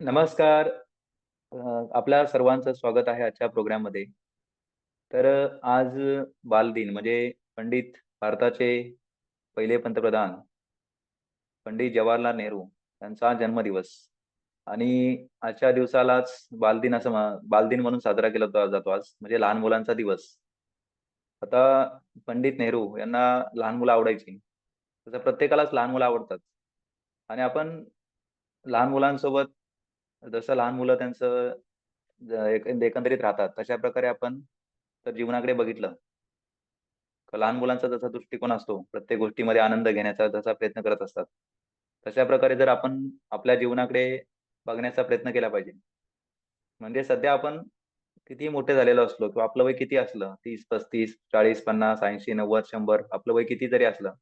नमस्कार. आपल्या सर्वांचं स्वागत आहे आजच्या प्रोग्राममध्ये. तर आज बालदिन म्हणजे पंडित भारताचे पहिले पंतप्रधान पंडित जवाहरलाल नेहरू यांचा जन्मदिवस आणि आजच्या दिवसालाच बालदिन असं बालदिन म्हणून साजरा केला जातो आज, म्हणजे लहान मुलांचा दिवस. आता पंडित नेहरू यांना लहान मुलं आवडायची. तसं प्रत्येकालाच लहान मुलं आवडतात आणि आपण लहान मुलांसोबत जसं लहान मुलं त्यांचं ज एक एकंदरीत राहतात, तशा प्रकारे आपण तर जीवनाकडे बघितलं, लहान मुलांचा जसा दृष्टिकोन असतो, प्रत्येक गोष्टीमध्ये आनंद घेण्याचा जसा प्रयत्न करत असतात, तशा प्रकारे जर आपण आपल्या जीवनाकडे बघण्याचा प्रयत्न केला पाहिजे. म्हणजे सध्या आपण कितीही मोठे झालेलो असलो किंवा आपलं वय किती असलं 30, 35, 40, 50, 80, 90, 100 आपलं वय किती जरी असलं,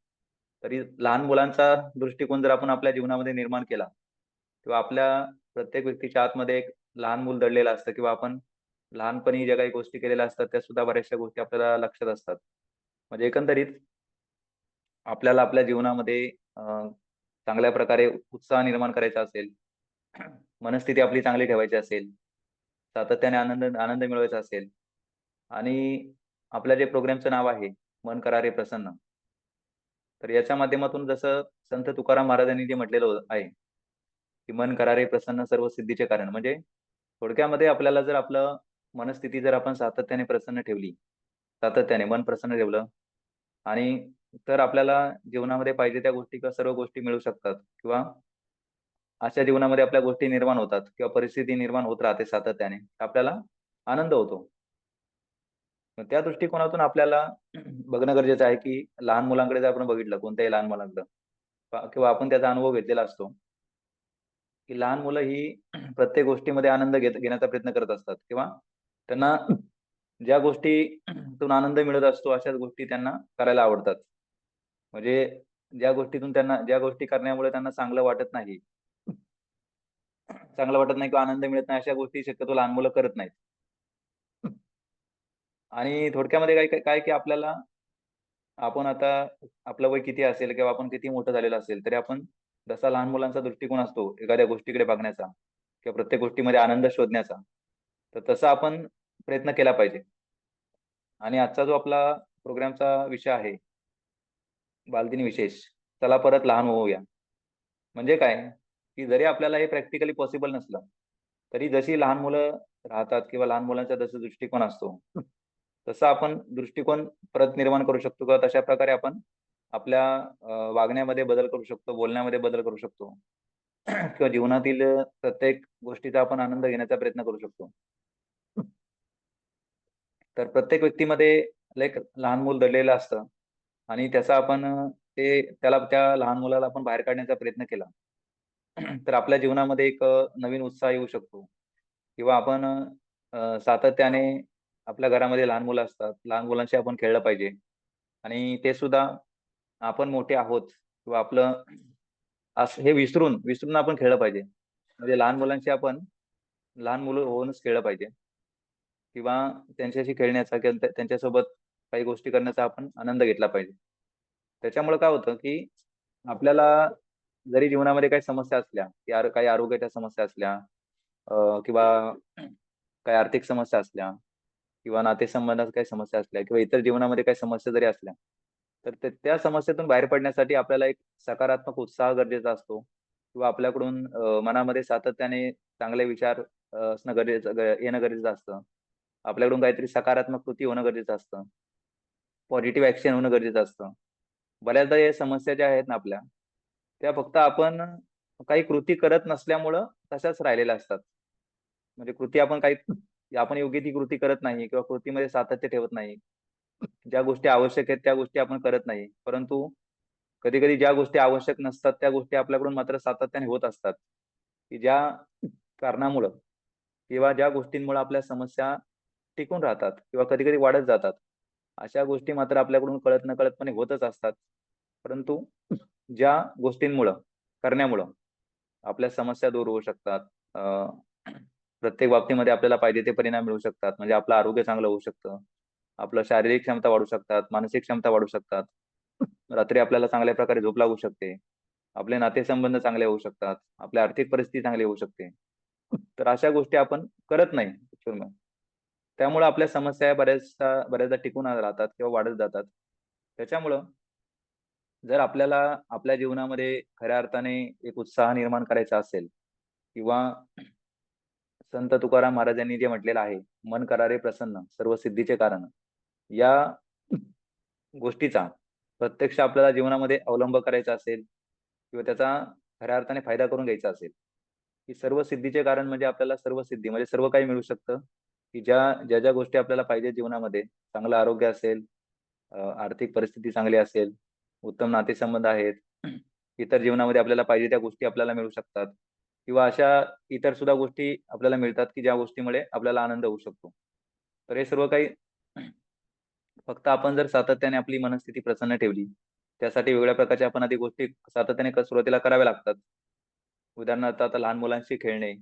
तरी लहान मुलांचा दृष्टिकोन जर आपण आपल्या जीवनामध्ये निर्माण केला किंवा आपल्या प्रत्येक व्यक्तीच्या आतमध्ये एक लहान मूल दडलेलं असतं किंवा आपण लहानपणी ज्या काही गोष्टी केलेल्या असतात, त्या सुद्धा बऱ्याचशा गोष्टी आपल्याला लक्षात असतात. म्हणजे एकंदरीत आपल्याला आपल्या जीवनामध्ये चांगल्या प्रकारे उत्साह निर्माण करायचा असेल, मनस्थिती आपली चांगली ठेवायची असेल, सातत्याने आनंद आनंद मिळवायचा असेल आणि आपल्या जे प्रोग्रामचं नाव आहे, मन करारे प्रसन्न. तर याच्या माध्यमातून जसं संत तुकाराम महाराजांनी जे म्हटलेलं आहे, की "मन करारे प्रसन्न सर्व सिद्धीचे कारण." म्हणजे थोडक्यामध्ये आपल्याला जर आपलं मनस्थिती जर आपण सातत्याने प्रसन्न ठेवली, सातत्याने मन प्रसन्न ठेवलं आणि तर आपल्याला जीवनामध्ये पाहिजे त्या गोष्टी किंवा सर्व गोष्टी मिळू शकतात किंवा अशा जीवनामध्ये आपल्या गोष्टी निर्माण होतात किंवा परिस्थिती निर्माण होत राहते सातत्याने. आपल्याला आनंद होतो. त्या दृष्टिकोनातून आपल्याला बघणं गरजेचं आहे, की लहान मुलांकडे जर आपण बघितलं, कोणत्याही लहान मुलांकडं किंवा आपण त्याचा अनुभव घेतलेला असतो, की लहान मुलं ही प्रत्येक गोष्टीमध्ये आनंद घेत घेण्याचा प्रयत्न करत असतात किंवा त्यांना ज्या गोष्टीतून आनंद मिळत असतो, अशाच गोष्टी त्यांना करायला आवडतात. म्हणजे ज्या गोष्टीतून त्यांना ज्या गोष्टी करण्यामुळे त्यांना चांगलं वाटत नाही चांगलं वाटत नाही किंवा आनंद मिळत नाही, अशा गोष्टी शक्यतो लहान मुलं करत नाहीत. आणि थोडक्यामध्ये काय काय की आपल्याला आपण आता आपलं वय किती असेल किंवा आपण किती मोठं झालेलं असेल, तरी आपण जसा लहान मुलांचा दृष्टिकोन असतो एखाद्या गोष्टीकडे बघण्याचा किंवा प्रत्येक गोष्टीमध्ये आनंद शोधण्याचा, तर तसा आपण प्रयत्न केला पाहिजे. आणि आजचा जो आपला प्रोग्रामचा विषय आहे, बालदिन विशेष. चला परत लहान होऊया. म्हणजे काय, की जरी आपल्याला हे प्रॅक्टिकली पॉसिबल नसलं, तरी जशी लहान मुलं राहतात किंवा लहान मुलांचा जसा दृष्टिकोन असतो, तसा आपण दृष्टिकोन परत निर्माण करू शकतो किंवा तशा प्रकारे आपण आपल्या वागण्यामध्ये बदल करू शकतो, बोलण्यामध्ये बदल करू शकतो किंवा जीवनातील प्रत्येक गोष्टीचा आपण आनंद घेण्याचा प्रयत्न करू शकतो. तर प्रत्येक व्यक्तीमध्ये लाईक लहान मूल दडलेलं असतं आणि त्याचा आपण ते त्याला त्या लहान मुलाला आपण बाहेर काढण्याचा प्रयत्न केला, तर आपल्या जीवनामध्ये एक नवीन उत्साह येऊ शकतो किंवा आपण सातत्याने आपल्या घरामध्ये लहान मुलं असतात. लहान मुलांशी आपण खेळलं पाहिजे आणि ते सुद्धा आपण मोठे आहोत किंवा आपलं हे विसरून, विसरून आपण खेळलं पाहिजे. म्हणजे लहान मुलांशी आपण लहान मुलं होऊनच खेळलं पाहिजे किंवा त्यांच्याशी खेळण्याचा किंवा त्यांच्यासोबत काही गोष्टी करण्याचा आपण आनंद घेतला पाहिजे. त्याच्यामुळे काय होतं, की आपल्याला जरी जीवनामध्ये काही समस्या असल्या, की आर काही आरोग्याच्या समस्या असल्या किंवा काही आर्थिक समस्या असल्या किंवा नातेसंबंधात काही समस्या असल्या किंवा इतर जीवनामध्ये काही समस्या जरी असल्या, तर त्या समस्येतून बाहेर पडण्यासाठी आपल्याला एक सकारात्मक उत्साह गरजेचा असतो किंवा आपल्याकडून मनामध्ये सातत्याने चांगले विचार असणं गरजेचं येणं गरजेचं असतं. आपल्याकडून काहीतरी सकारात्मक कृती होणं गरजेचं असतं. पॉझिटिव्ह ऍक्शन होणं गरजेचं असतं. बऱ्याचदा या समस्या ज्या आहेत ना आपल्या, त्या फक्त आपण काही कृती करत नसल्यामुळं तशाच राहिलेल्या असतात. म्हणजे कृती आपण काही आपण योग्य ती कृती करत नाही किंवा कृतीमध्ये सातत्य ठेवत नाही. ज्या गोष्टी आवश्यक आहेत त्या गोष्टी आपण करत नाही. परंतु कधी-कधी ज्या गोष्टी आवश्यक नसतात त्या गोष्टी आपल्याकडून मात्र सातत्याने होत असतात, की ज्या कारणामुळं किंवा ज्या गोष्टींमुळे आपल्या समस्या टिकून राहतात किंवा कधी-कधी वाढत जातात. अशा गोष्टी मात्र आपल्याकडून कळत-नकळतपणे होतच असतात. परंतु ज्या गोष्टींमुळं, करण्यामुळं आपल्या समस्या दूर होऊ शकतात. प्रत्येक बाबतीमध्ये आपल्याला पाहिजे ते परिणाम मिळू शकतात. म्हणजे आपलं आरोग्य चांगलं होऊ शकतं. आपलं शारीरिक क्षमता वाढू शकतात, मानसिक क्षमता वाढू शकतात. रात्री आपल्याला चांगल्या प्रकारे झोप लागू शकते. आपले नातेसंबंध चांगले होऊ शकतात. आपली आर्थिक परिस्थिती चांगली होऊ शकते. तर अशा गोष्टी आपण करत नाही त्यामुळे आपल्या समस्या बऱ्याचशा बऱ्याचदा टिकून राहतात किंवा वाढत जातात त्याच्यामुळं जर आपल्याला आपल्या जीवनामध्ये खऱ्या अर्थाने एक उत्साह निर्माण करायचा असेल किंवा संत तुकाराम महाराजांनी जे म्हटलेलं आहे मन करारे प्रसन्न सर्व सिद्धीचे कारण या गोष्टीचा प्रत्यक्ष आपल्याला जीवनामध्ये अवलंब करायचा असेल किंवा त्याचा खऱ्या अर्थाने फायदा करून घ्यायचा असेल की सर्व सिद्धीचे कारण म्हणजे आपल्याला सर्व सिद्धी म्हणजे सर्व काही मिळू शकतं. की ज्या ज्या ज्या गोष्टी आपल्याला पाहिजे जीवनामध्ये चांगलं आरोग्य असेल आर्थिक परिस्थिती चांगली असेल उत्तम नातेसंबंध आहेत इतर जीवनामध्ये आपल्याला पाहिजे त्या गोष्टी आपल्याला मिळू शकतात. किंवा अशा इतर सुद्धा गोष्टी आपल्याला मिळतात की ज्या गोष्टीमुळे आपल्याला आनंद होऊ शकतो. तर हे सर्व काही फक्त आपण जर सातत्याने आपली मनस्थिती प्रसन्न ठेवली त्यासाठी वेगळ्या प्रकारच्या आपण आधी गोष्टी सातत्याने सुरुवातीला कराव्या लागतात. उदाहरणार्थ आता लहान मुलांशी खेळणे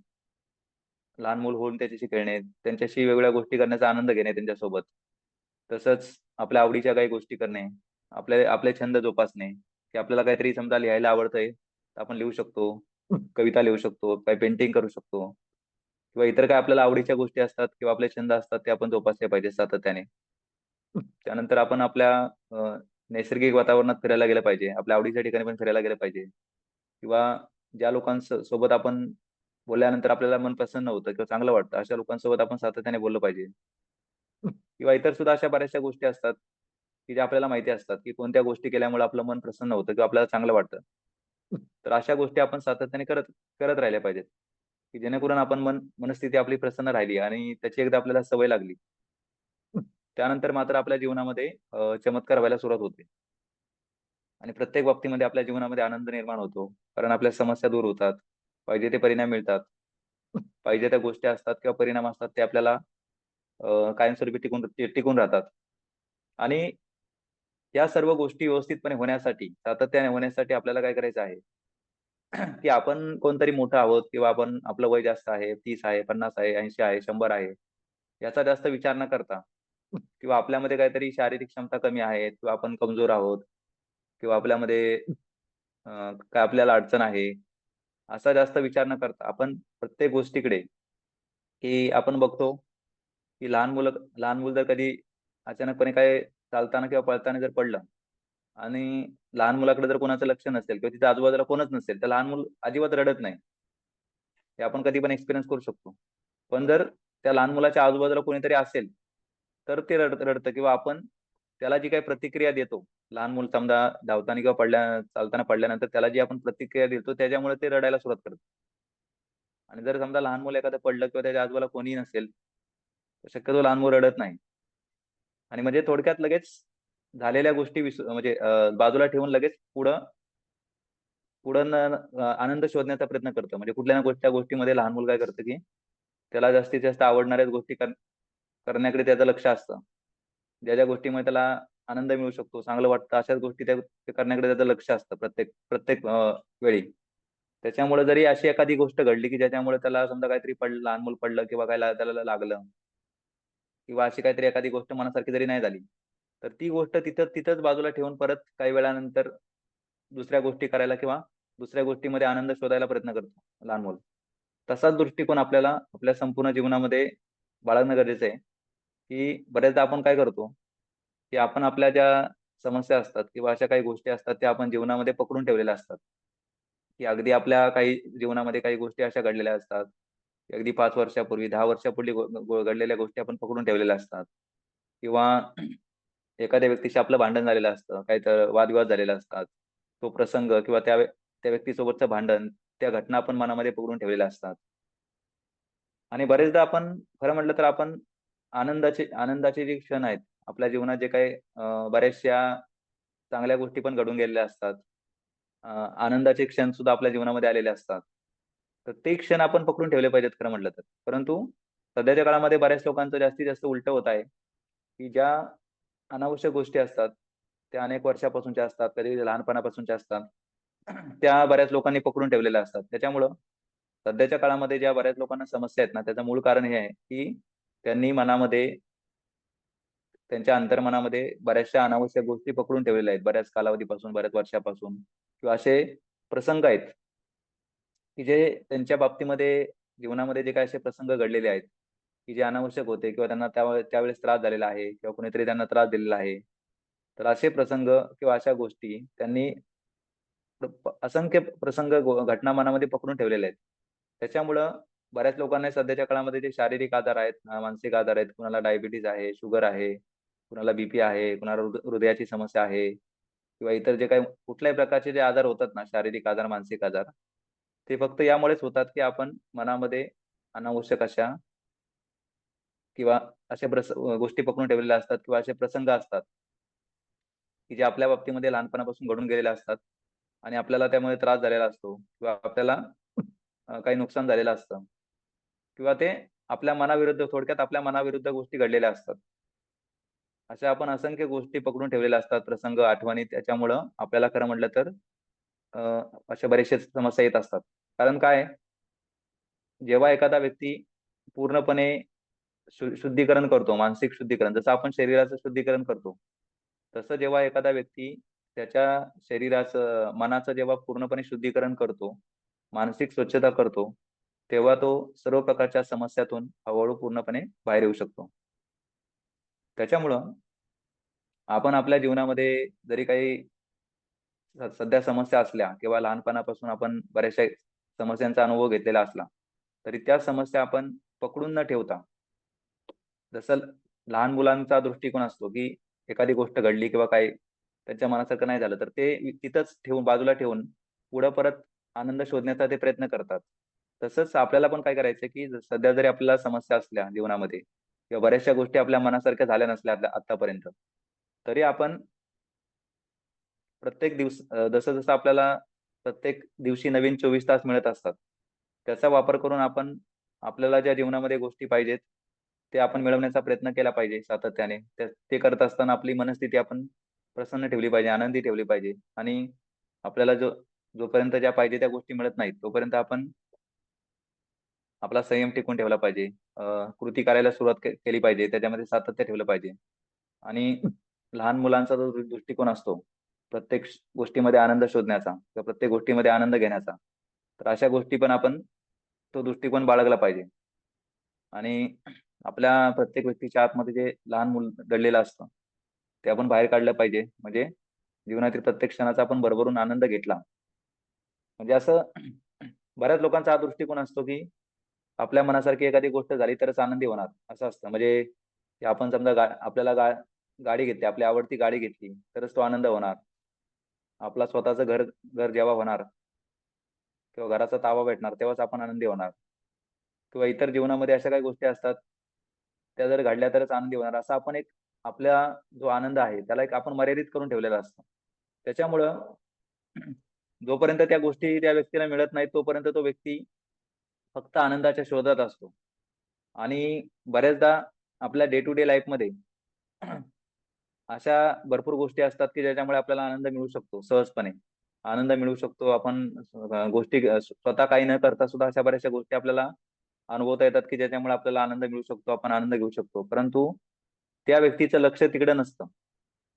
लहान मूल होऊन त्याच्याशी खेळणे त्यांच्याशी वेगवेगळ्या गोष्टी करण्याचा आनंद घेणे त्यांच्यासोबत. तसंच आपल्या आवडीच्या काही गोष्टी करणे आपले आपले छंद जोपासणे की आपल्याला काहीतरी समजा लिहायला आवडतंय तर आपण लिहू शकतो कविता लिहू शकतो काही पेंटिंग करू शकतो किंवा इतर काय आपल्याला आवडीच्या गोष्टी असतात किंवा आपले छंद असतात ते आपण जोपासले पाहिजे सातत्याने. त्यानंतर आपण आपल्या नैसर्गिक वातावरणात फिरायला गेलं पाहिजे. आपल्या आवडीच्या ठिकाणी पण फिरायला गेलं पाहिजे. किंवा ज्या लोकांसोबत आपण बोलल्यानंतर आपल्याला मन प्रसन्न होतं किंवा चांगलं वाटतं अशा लोकांसोबत आपण सातत्याने बोललं पाहिजे. किंवा इतर सुद्धा अशा बऱ्याचशा गोष्टी असतात की ज्या आपल्याला माहिती असतात की कोणत्या गोष्टी केल्यामुळे आपलं मन प्रसन्न होतं किंवा आपल्याला चांगलं वाटतं. तर अशा गोष्टी आपण सातत्याने करत करत राहिल्या पाहिजेत. की जेणेकरून आपण मन मनस्थिती आपली प्रसन्न राहिली आणि त्याची एकदा आपल्याला सवय लागली. त्यानंतर मात्र आपल्या जीवनामध्ये चमत्कार व्हायला सुरुवात होते. आणि प्रत्येक बाबतीमध्ये आपल्या जीवनामध्ये आनंद निर्माण होतो. कारण आपल्या समस्या दूर होतात. पाहिजे ते परिणाम मिळतात. पाहिजे त्या गोष्टी असतात किंवा परिणाम असतात ते आपल्याला कायमस्वरूपी टिकून टिकून राहतात. आणि या सर्व गोष्टी व्यवस्थितपणे होण्यासाठी सातत्याने होण्यासाठी आपल्याला काय करायचं आहे? की आपण कोणतरी मोठं आहोत किंवा आपण आपलं वय जास्त आहे तीस आहे पन्नास आहे ऐंशी आहे शंभर आहे याचा जास्त विचार न करता किंवा आपल्यामध्ये काहीतरी शारीरिक क्षमता कमी आहे किंवा आपण कमजोर आहोत किंवा आपल्यामध्ये काय आपल्याला अडचण आहे असा जास्त विचार न करता आपण प्रत्येक गोष्टीकडे की आपण बघतो की लहान मुलं लहान मुलं जर कधी अचानकपणे काय चालताना किंवा पळताना जर पडलं आणि लहान मुलाकडे जर कोणाचं लक्ष नसेल किंवा तिथे आजूबाजूला कोणच नसेल तर लहान मुल अजिबात रडत नाही. हे आपण कधी पण एक्सपिरियन्स करू शकतो. पण जर त्या लहान मुलाच्या आजूबाजूला कोणीतरी असेल तर ते रडत रडतं किंवा आपण त्याला जी काही प्रतिक्रिया देतो लहान मुल समजा धावताना किंवा पडल्या चालताना पडल्यानंतर त्याला जी आपण प्रतिक्रिया देतो त्याच्यामुळे ते रडायला सुरुवात करतो आणि जर समजा लहान मुलं एखादं पडलं किंवा त्याच्या आजूबाला कोणी नसेल तर शक्यतो लहान मुलं रडत नाही. आणि म्हणजे थोडक्यात लगेच झालेल्या गोष्टी विसर म्हणजे बाजूला ठेवून लगेच पुढं पुढं आनंद शोधण्याचा प्रयत्न करतो. म्हणजे कुठल्या ना गोष्टी गोष्टीमध्ये लहान मुल काय करतं की त्याला जास्तीत जास्त आवडणाऱ्याच गोष्टी करण्याकडे त्याचं लक्ष असतं. ज्या ज्या गोष्टीमुळे त्याला आनंद मिळू शकतो चांगलं वाटतं अशाच गोष्टी त्या करण्याकडे त्याचं लक्ष असतं प्रत्येक प्रत्येक वेळी. त्याच्यामुळे जरी अशी एखादी गोष्ट घडली की ज्याच्यामुळे त्याला समजा काहीतरी पडलं लहान मूल पडलं किंवा काय त्याला लागलं किंवा अशी काहीतरी एखादी गोष्ट मनासारखी जरी नाही झाली तर ती गोष्ट तिथं तिथंच बाजूला ठेवून परत काही वेळानंतर दुसऱ्या गोष्टी करायला किंवा दुसऱ्या गोष्टीमध्ये आनंद शोधायला प्रयत्न करतो लहान मुलं. तसाच दृष्टिकोन आपल्याला आपल्या संपूर्ण जीवनामध्ये बाळगणं गरजेचं आहे. की बऱ्याचदा आपण काय करतो की आपण आपल्या ज्या समस्या असतात किंवा अशा काही गोष्टी असतात त्या आपण जीवनामध्ये पकडून ठेवलेल्या असतात. की अगदी आपल्या काही जीवनामध्ये काही गोष्टी अशा घडलेल्या असतात अगदी पाच वर्षापूर्वी दहा वर्षापूर्वी घडलेल्या गोष्टी आपण पकडून ठेवलेल्या असतात. किंवा एखाद्या व्यक्तीशी आपलं भांडण झालेलं असतं काही तर वादविवाद झालेला असतात. तो प्रसंग किंवा त्या त्या व्यक्तीसोबतचं भांडण त्या घटना आपण मनामध्ये पकडून ठेवलेल्या असतात. आणि बरेचदा आपण खरं म्हटलं तर आपण आनंदाचे आनंदाचे जे क्षण आहेत आपल्या जीवनात जे काही बऱ्याचशा चांगल्या गोष्टी पण घडून गेलेल्या असतात. आनंदाचे क्षण सुद्धा आपल्या जीवनामध्ये आलेले असतात. तर ते क्षण आपण पकडून ठेवले पाहिजेत खरं म्हटलं तर. परंतु सध्याच्या काळामध्ये बऱ्याच लोकांचं जास्तीत जास्त उलट होत आहे की ज्या अनावश्यक गोष्टी असतात त्या अनेक वर्षापासूनच्या असतात कधी लहानपणापासूनच्या असतात त्या बऱ्याच लोकांनी पकडून ठेवलेल्या असतात. त्याच्यामुळं सध्याच्या काळामध्ये ज्या बऱ्याच लोकांना समस्या आहेत ना त्याचं मूळ कारण हे आहे की त्यांनी मनामध्ये त्यांच्या अंतर्मनामध्ये बऱ्याचशा अनावश्यक गोष्टी पकडून ठेवलेल्या आहेत बऱ्याच कालावधीपासून बऱ्याच वर्षापासून किंवा असे प्रसंग आहेत की जे त्यांच्या बाबतीमध्ये जीवनामध्ये जे काही असे प्रसंग घडलेले आहेत, की जे अनावश्यक होते किंवा त्यांना त्या त्यावेळेस त्रास झालेला आहे किंवा कुणीतरी त्यांना त्रास दिलेला आहे. तर असे प्रसंग किंवा अशा गोष्टी त्यांनी असंख्य प्रसंग घटना मनामध्ये पकडून ठेवलेले आहेत. त्याच्यामुळं बऱ्याच लोकांना सध्याच्या काळामध्ये जे शारीरिक आजार आहेत, मानसिक आजार आहेत, कुणाला डायबिटीज आहे, शुगर आहे, कुणाला बीपी आहे, कुणाला हृदयाची समस्या आहे किंवा इतर जे काही कुठल्याही प्रकारचे जे आजार होतात ना, शारीरिक आजार, मानसिक आजार, ते फक्त यामुळेच होतात, की आपण मनामध्ये अनावश्यक अशा किंवा अशा गोष्टी पकडून ठेवलेल्या असतात किंवा असे प्रसंग असतात. की जे आपल्या बाबतीमध्ये लहानपणापासून घडून गेलेले असतात आणि आपल्याला त्यामुळे त्रास झालेला असतो किंवा आपल्याला काही नुकसान झालेलं असतं किंवा ते आपल्या मनाविरुद्ध थोडक्यात आपल्या मनाविरुद्ध गोष्टी घडलेल्या असतात. अशा आपण असंख्य गोष्टी पकडून ठेवलेल्या असतात, प्रसंग, आठवणी त्याच्यामुळं आपल्याला खरं म्हटलं तर अशा बऱ्याचशा समस्या येत असतात. कारण काय जेव्हा एखादा व्यक्ती पूर्णपणे शुद्धीकरण करतो, मानसिक शुद्धीकरण जसं आपण शरीराचं शुद्धीकरण करतो. तसं जेव्हा एखादा व्यक्ती त्याच्या शरीराचं, मनाचं जेव्हा पूर्णपणे शुद्धीकरण करतो, मानसिक स्वच्छता करतो, तेव्हा तो सर्व प्रकारच्या समस्यातून हळूहळू पूर्णपणे बाहेर येऊ शकतो. त्याच्यामुळं आपण आपल्या जीवनामध्ये जरी काही सध्या समस्या असल्या किंवा लहानपणापासून आपण बऱ्याचशा समस्यांचा अनुभव घेतलेला असला, तरी त्या समस्या आपण पकडून न ठेवता जसं लहान मुलांचा दृष्टिकोन असतो, की एखादी गोष्ट घडली किंवा काही त्यांच्या मनासारखं नाही झालं, तर ते तिथंच ठेवून बाजूला ठेवून पुढं परत आनंद शोधण्याचा ते प्रयत्न करतात. तसंच आपल्याला पण काय करायचं की सध्या जरी आपल्याला समस्या असल्या जीवनामध्ये किंवा बऱ्याचशा गोष्टी आपल्या मनासारख्या झाल्या नसल्या आतापर्यंत, तरी आपण प्रत्येक दिवस जसं-जसं आपल्याला प्रत्येक दिवशी नवीन चोवीस तास मिळत असतात. त्याचा वापर करून आपण आपल्याला ज्या जीवनामध्ये गोष्टी पाहिजेत, ते आपण मिळवण्याचा प्रयत्न केला पाहिजे सातत्याने. ते करत असताना आपली मनस्थिती आपण प्रसन्न ठेवली पाहिजे, आनंदी ठेवली पाहिजे आणि आपल्याला जो जोपर्यंत ज्या पाहिजे त्या गोष्टी मिळत नाहीत, तोपर्यंत आपण आपला संयम टिकवून ठेवला पाहिजे. कृती करायला सुरुवात केली पाहिजे. त्याच्यामध्ये सातत्य ठेवलं पाहिजे आणि लहान मुलांचा जो दृष्टिकोन असतो, प्रत्येक गोष्टीमध्ये आनंद शोधण्याचा किंवा प्रत्येक गोष्टीमध्ये आनंद घेण्याचा, तर अशा गोष्टी पण आपण तो दृष्टिकोन बाळगला पाहिजे. आणि आपल्या प्रत्येक व्यक्तीच्या आतमध्ये जे लहान मूल दडलेलं असतं, ते आपण बाहेर काढलं पाहिजे. म्हणजे जीवनातील प्रत्येक क्षणाचा आपण भरभरून आनंद घेतला. म्हणजे असं बऱ्याच लोकांचा हा दृष्टिकोन असतो, की आपल्या मनासारखी एखादी गोष्ट झाली तरच आनंदी होणार, असं असतं. म्हणजे आपण समजा आपल्याला गा गाडी घेतली, आपली आवडती गाडी घेतली, तरच तो आनंद होणार. आपला स्वतःचं घर घर जेव्हा होणार किंवा घराचा ताबा भेटणार, तेव्हाच आपण आनंदी होणार. किंवा इतर जीवनामध्ये अशा काही गोष्टी असतात, त्या जर घडल्या तरच आनंदी होणार. असा आपण एक आपला जो आनंद आहे, त्याला एक आपण मर्यादित करून ठेवलेला असतो. त्याच्यामुळं जोपर्यंत त्या गोष्टी त्या व्यक्तीला मिळत नाहीत, तोपर्यंत तो व्यक्ती फक्त आनंदाच्या शोधात असतो. आणि बऱ्याचदा आपल्या डे टू डे लाईफमध्ये अशा भरपूर गोष्टी असतात, की ज्याच्यामुळे आपल्याला आनंद मिळू शकतो सहजपणे. आनंद मिळू शकतो. आपण गोष्टी स्वतः काही न करता सुद्धा अशा बऱ्याचशा गोष्टी आपल्याला अनुभवता येतात, की ज्याच्यामुळे आपल्याला आनंद मिळू शकतो. आपण आनंद घेऊ शकतो. परंतु त्या व्यक्तीचं लक्ष तिकडे नसतं.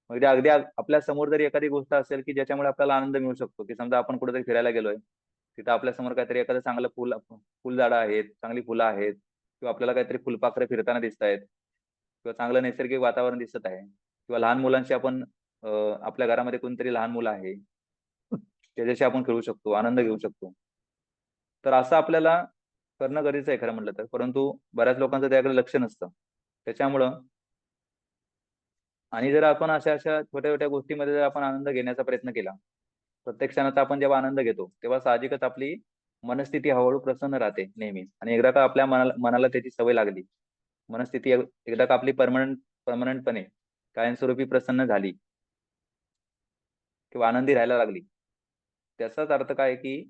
म्हणजे अगदी आपल्यासमोर जरी एखादी गोष्ट असेल, की ज्याच्यामुळे आपल्याला आनंद मिळू शकतो, की समजा आपण कुठेतरी फिरायला गेलोय. तिथं आपल्यासमोर काहीतरी एखादं चांगलं फुल फुलझाडं आहेत, चांगली फुलं आहेत किंवा आपल्याला काहीतरी फुलपाखरं फिरताना दिसतायत किंवा चांगलं नैसर्गिक वातावरण दिसत आहे किंवा लहान मुलांशी आपण आपल्या घरामध्ये कोणतरी लहान मुलं आहे, त्याच्याशी आपण खेळू शकतो, आनंद घेऊ शकतो. तर असं आपल्याला करणं गरजेचं आहे खरं म्हटलं तर. परंतु बऱ्याच लोकांचं त्याकडे लक्ष नसतं. त्याच्यामुळं आणि जर आपण अशा-अशा छोट्या-छोट्या गोष्टीमध्ये जर आपण आनंद घेण्याचा प्रयत्न केला, प्रत्येक क्षणाचा आपण जेव्हा आनंद घेतो, तेव्हा साहजिकच आपली मनस्थिती हळूहळू प्रसन्न राहते नेहमी आणि एकदा का आपल्या मनाला मनाला त्याची सवय लागली, मनस्थिती एकदा का आपली परमनंट परमनंटपणे कायमस्वरूपी प्रसन्न झाली किंवा आनंदी राहायला लागली. त्याचाच अर्थ काय की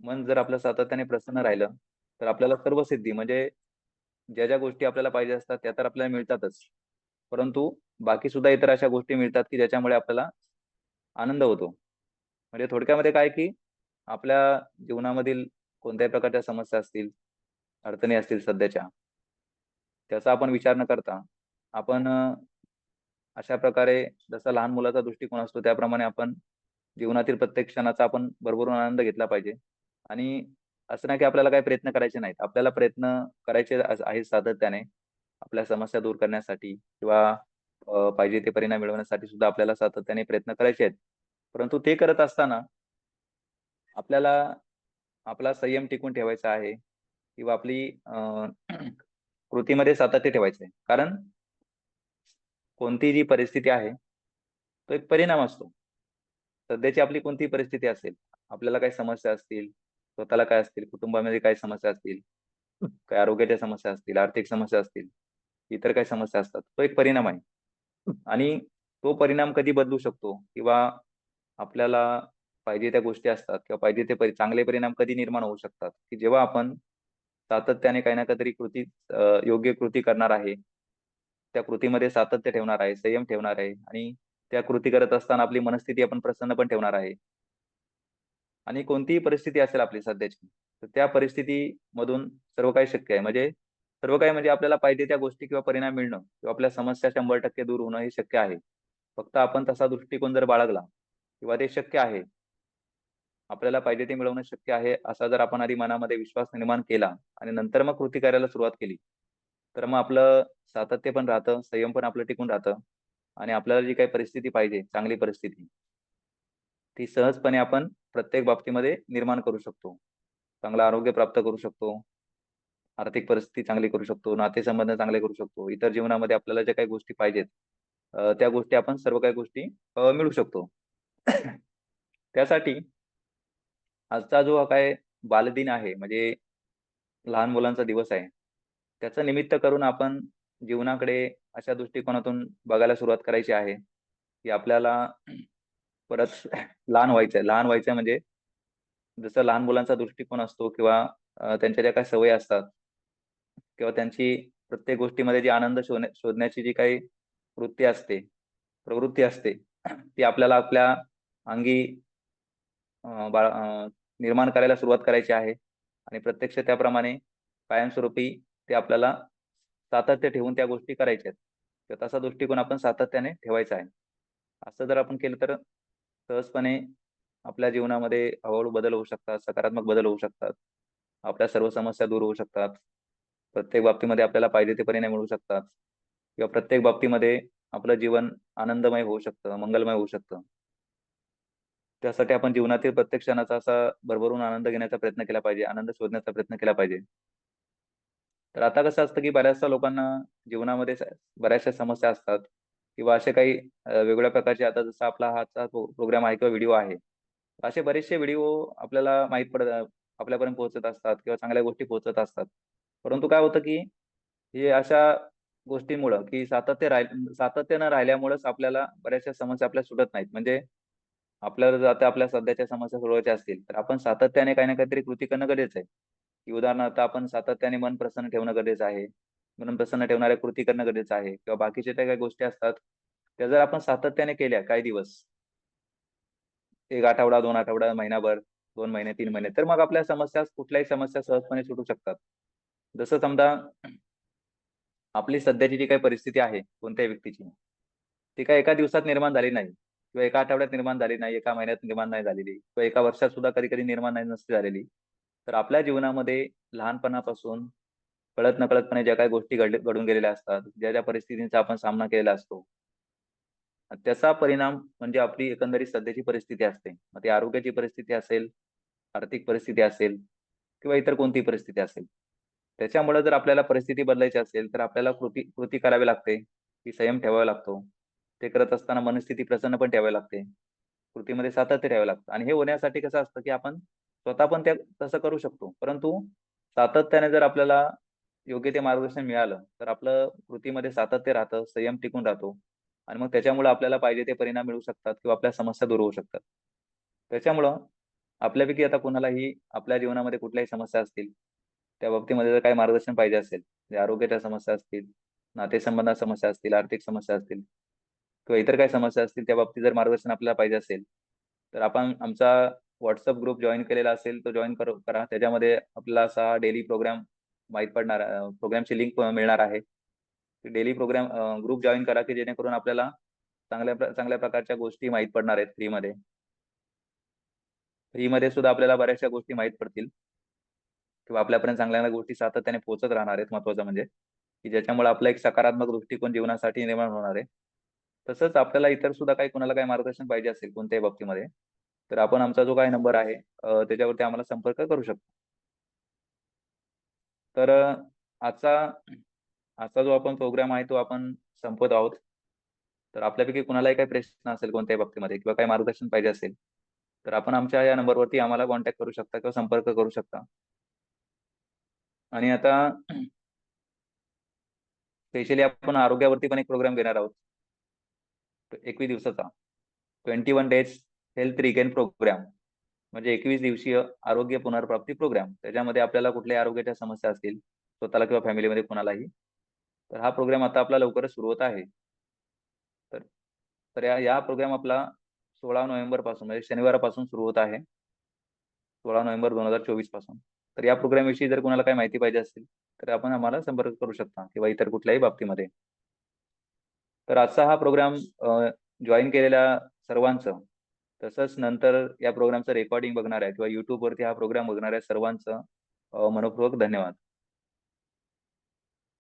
मन जर आपलं सातत्याने प्रसन्न राहिलं, तर आपल्याला सर्व सिद्धी म्हणजे ज्या-ज्या गोष्टी आपल्याला पाहिजे असतात, त्या तर आपल्याला मिळतातच. परंतु बाकी सुद्धा इतर अशा गोष्टी मिळतात, की ज्याच्यामुळे आपल्याला आनंद होतो. म्हणजे थोडक्यामध्ये काय की आपल्या जीवनामधील कोणत्याही प्रकारच्या समस्या असतील, अडचणी असतील सध्याच्या, त्याचा आपण विचार न करता आपण अशा प्रकारे जसा लहान मुलाचा दृष्टिकोन असतो, त्याप्रमाणे आपण जीवनातील प्रत्येक क्षणाचा आपण भरभरून आनंद घेतला पाहिजे. आणि असं नाही की आपल्याला काही प्रयत्न करायचे नाहीत. आपल्याला प्रयत्न करायचे आहेत सातत्याने आपल्या समस्या दूर करण्यासाठी किंवा पाहिजे ते परिणाम मिळवण्यासाठी सुद्धा आपल्याला सातत्याने प्रयत्न करायचे आहेत. परंतु ते करत असताना आपल्याला आपला संयम टिकून ठेवायचा आहे किंवा आपली कृतीमध्ये सातत्य ठेवायचं आहे कारण कोणती जी परिस्थिती आहे तो एक परिणाम असतो. सध्याची आपली कोणती परिस्थिती असेल आपल्याला काही समस्या असतील स्वतःला काय असतील कुटुंबामध्ये काही समस्या असतील काही आरोग्याच्या समस्या असतील आर्थिक समस्या असतील इतर काही समस्या असतात तो एक परिणाम आहे. आणि तो परिणाम कधी बदलू शकतो किंवा आपल्याला पाहिजे त्या गोष्टी असतात किंवा पाहिजे ते चांगले परिणाम कधी निर्माण होऊ शकतात. की जेव्हा आपण सातत्याने काही ना काहीतरी कृती योग्य कृती करणार आहे त्या कृतीमध्ये सातत्य ठेवणार आहे संयम ठेवणार आहे आणि त्या कृती करत असताना आपली मनस्थिती आपण प्रसन्न पण ठेवणार आहे. आणि कोणतीही परिस्थिती असेल आपली सध्याची तर त्या परिस्थिती मधून सर्व काही शक्य आहे. म्हणजे सर्व काही म्हणजे आपल्याला पाहिजे त्या गोष्टी किंवा परिणाम मिळणं किंवा आपल्या समस्या शंभर टक्के दूर होणं हे शक्य आहे. फक्त आपण तसा दृष्टिकोन जर बाळगला किंवा ते शक्य आहे. आपल्याला पाहिजे ते मिळवणं शक्य आहे असा जर आपण आधी मनामध्ये विश्वास निर्माण केला आणि नंतर मग कृती करायला सुरुवात केली तर मग आपलं सातत्य पण राहतं संयम पण आपलं टिकून राहतं आणि आपल्याला जी काही परिस्थिती पाहिजे चांगली परिस्थिती ती सहजपणे आपण प्रत्येक बाबतीमध्ये निर्माण करू शकतो. चांगलं आरोग्य प्राप्त करू शकतो आर्थिक परिस्थिती चांगली करू शकतो नातेसंबंध चांगले करू शकतो इतर जीवनामध्ये आपल्याला ज्या काही गोष्टी पाहिजेत त्या गोष्टी आपण सर्व काही गोष्टी मिळू शकतो. त्यासाठी आजचा जो काय बालदिन आहे म्हणजे लहान मुलांचा दिवस आहे त्याचं निमित्त करून आपण जीवनाकडे अशा दृष्टिकोनातून बघायला सुरुवात करायची आहे की आपल्याला परत लहान व्हायचंय लहान व्हायचंय म्हणजे जसं लहान मुलांचा दृष्टिकोन असतो किंवा त्यांच्या ज्या काही सवयी असतात किंवा त्यांची प्रत्येक गोष्टीमध्ये जी आनंद शोधण्याची जी काही वृत्ती असते प्रवृत्ती असते ती आपल्याला आपल्या अंगी निर्माण करायला सुरुवात करायची आहे. आणि प्रत्यक्ष त्याप्रमाणे कायमस्वरूपी ते आपल्याला सातत्य ठेवून त्या गोष्टी करायच्या आहेत. तर तसा दृष्टिकोन आपण सातत्याने ठेवायचा आहे. असं जर आपण केलं तर सहजपणे आपल्या जीवनामध्ये हळूहळू बदल होऊ शकतात सकारात्मक बदल होऊ शकतात. आपल्या सर्व समस्या दूर होऊ शकतात. प्रत्येक बाबतीमध्ये आपल्याला पाहिजे ते परिणाम मिळू शकतात. किंवा प्रत्येक बाबतीमध्ये आपलं जीवन आनंदमय होऊ शकतं मंगलमय होऊ शकतं. त्यासाठी आपण जीवनातील प्रत्येक क्षणाचा असा भरभरून आनंद घेण्याचा प्रयत्न केला पाहिजे आनंद शोधण्याचा प्रयत्न केला पाहिजे. तर आता कसं असतं की बऱ्याचशा लोकांना जीवनामध्ये बऱ्याचशा समस्या असतात किंवा असे काही वेगवेगळ्या प्रकारचे आता जसं आपला हाचा प्रोग्राम आहे किंवा व्हिडिओ आहे असे बरेचसे व्हिडिओ आपल्याला माहीत पडत आपल्यापर्यंत पोहोचत असतात किंवा चांगल्या गोष्टी पोहोचत असतात. परंतु काय होतं की हे अशा गोष्टींमुळं की सातत्य राह सातत्य न राहिल्यामुळेच आपल्याला बऱ्याचशा समस्या आपल्या सुटत नाहीत. म्हणजे आपल्याला जर आता आपल्या सध्याच्या समस्या सोडवायच्या असतील तर आपण सातत्याने काही ना काहीतरी कृती करणं गरजेचं आहे. की उदाहरणार्थ आपण सातत्याने मन प्रसन्न ठेवणं गरजेचं आहे मन प्रसन्न ठेवणाऱ्या कृती करणं गरजेचं आहे किंवा बाकीच्या त्या काही गोष्टी असतात त्या जर आपण सातत्याने केल्या काही दिवस एक आठवडा दोन आठवडा महिनाभर दोन महिने तीन महिने तर मग आपल्या समस्या कुठल्याही समस्या सहजपणे सुटू शकतात. जसं समजा आपली सध्याची जी काही परिस्थिती आहे कोणत्याही व्यक्तीची ती काय एका दिवसात निर्माण झाली नाही. किंवा एका आठवड्यात निर्माण झाली नाही एका महिन्यात निर्माण नाही झालेली किंवा एका वर्षात सुद्धा कधी कधी निर्माण नाही नसते झालेली तर आपल्या जीवनामध्ये लहानपणापासून कळत नकळतपणे ज्या काही गोष्टी घड घडून गेलेल्या असतात ज्या ज्या परिस्थितींचा आपण सामना केलेला असतो त्याचा परिणाम म्हणजे आपली एकंदरीत सध्याची परिस्थिती असते. मग ती आरोग्याची परिस्थिती असेल आर्थिक परिस्थिती असेल किंवा इतर कोणती परिस्थिती असेल त्याच्यामुळे जर आपल्याला परिस्थिती बदलायची असेल तर आपल्याला कृती कृती करावी लागते ती संयम ठेवावा लागतो. ते करत असताना मनस्थिती प्रसन्न पण ठेवावी लागते. कृतीमध्ये सातत्य ठेवावं लागतं. आणि हे होण्यासाठी कसं असतं की आपण स्वतः पण त्या तसं करू शकतो. परंतु सातत्याने जर आपल्याला योग्य ते मार्गदर्शन मिळालं तर आपलं कृतीमध्ये सातत्य राहतं संयम टिकून राहतो. आणि मग त्याच्यामुळे आपल्याला पाहिजे ते परिणाम मिळू शकतात किंवा आपल्या समस्या दूर होऊ शकतात. त्याच्यामुळं आपल्यापैकी आता कोणालाही आपल्या जीवनामध्ये कुठल्याही समस्या असतील त्या बाबतीमध्ये जर काही मार्गदर्शन पाहिजे असेल आरोग्याच्या समस्या असतील नातेसंबंधात समस्या असतील आर्थिक समस्या असतील किंवा इतर काही समस्या असतील त्या बाबतीत जर मार्गदर्शन आपल्याला पाहिजे असेल तर आपण आमचा व्हॉट्सअप ग्रुप जॉईन केलेला असेल तो जॉईन करा त्याच्यामध्ये आपला असा डेली प्रोग्राम माहीत पडणार प्रोग्रामची लिंक मिळणार आहे. डेली प्रोग्राम ग्रुप जॉईन करा की जेणेकरून आपल्याला चांगल्या चांगल्या प्रकारच्या गोष्टी माहीत पडणार आहेत फ्रीमध्ये फ्रीमध्ये सुद्धा आपल्याला बऱ्याचशा गोष्टी माहीत पडतील. किंवा आपल्यापर्यंत चांगल्या गोष्टी सातत्याने पोहोचत राहणार आहेत महत्वाचं म्हणजे. की ज्याच्यामुळे आपला एक सकारात्मक दृष्टिकोन जीवनासाठी निर्माण होणार आहे. तसंच आपल्याला इतर सुद्धा काही कोणाला काही मार्गदर्शन पाहिजे असेल कोणत्याही बाबतीमध्ये तर आपण आमचा जो काही नंबर आहे त्याच्यावरती आम्हाला संपर्क करू शकतो. तर आजचा आजचा जो आपण प्रोग्राम आहे तो आपण संपत आहोत. तर आपल्यापैकी कुणालाही काही प्रश्न असेल कोणत्याही बाबतीमध्ये किंवा काही मार्गदर्शन पाहिजे असेल तर आपण आमच्या या नंबरवरती आम्हाला कॉन्टॅक्ट करू शकता किंवा संपर्क करू शकता. आणि आता स्पेशली आपण आरोग्यावरती पण एक प्रोग्राम घेणार आहोत. एकवीस दिवसाचा. Twenty one days health regain programme. म्हणजे एकवीस दिवसीय आरोग्य पुनर्प्राप्ती प्रोग्राम. त्याच्यामध्ये आपल्याला कुठल्याही आरोग्याच्या समस्या असतील स्वतःला किंवा फॅमिलीमध्ये कोणालाही तर हा प्रोग्राम आता आपला लवकरच सुरू होत आहे. तर तर या या प्रोग्राम आपला सोळा नोव्हेंबरपासून म्हणजे शनिवारपासून सुरू होत आहे. सोळा नोव्हेंबर दोन हजार चोवीसपासून तर या प्रोग्रामविषयी जर कोणाला काही माहिती पाहिजे असेल तर आपण आम्हाला संपर्क करू शकता किंवा इतर कुठल्याही बाबतीमध्ये. तर आजचा हा प्रोग्राम जॉईन केलेल्या सर्वांचं तसंच नंतर या प्रोग्रामचं रेकॉर्डिंग बघणार आहे किंवा युट्यूबवरती हा प्रोग्राम बघणाऱ्या सर्वांचं मनपूर्वक धन्यवाद.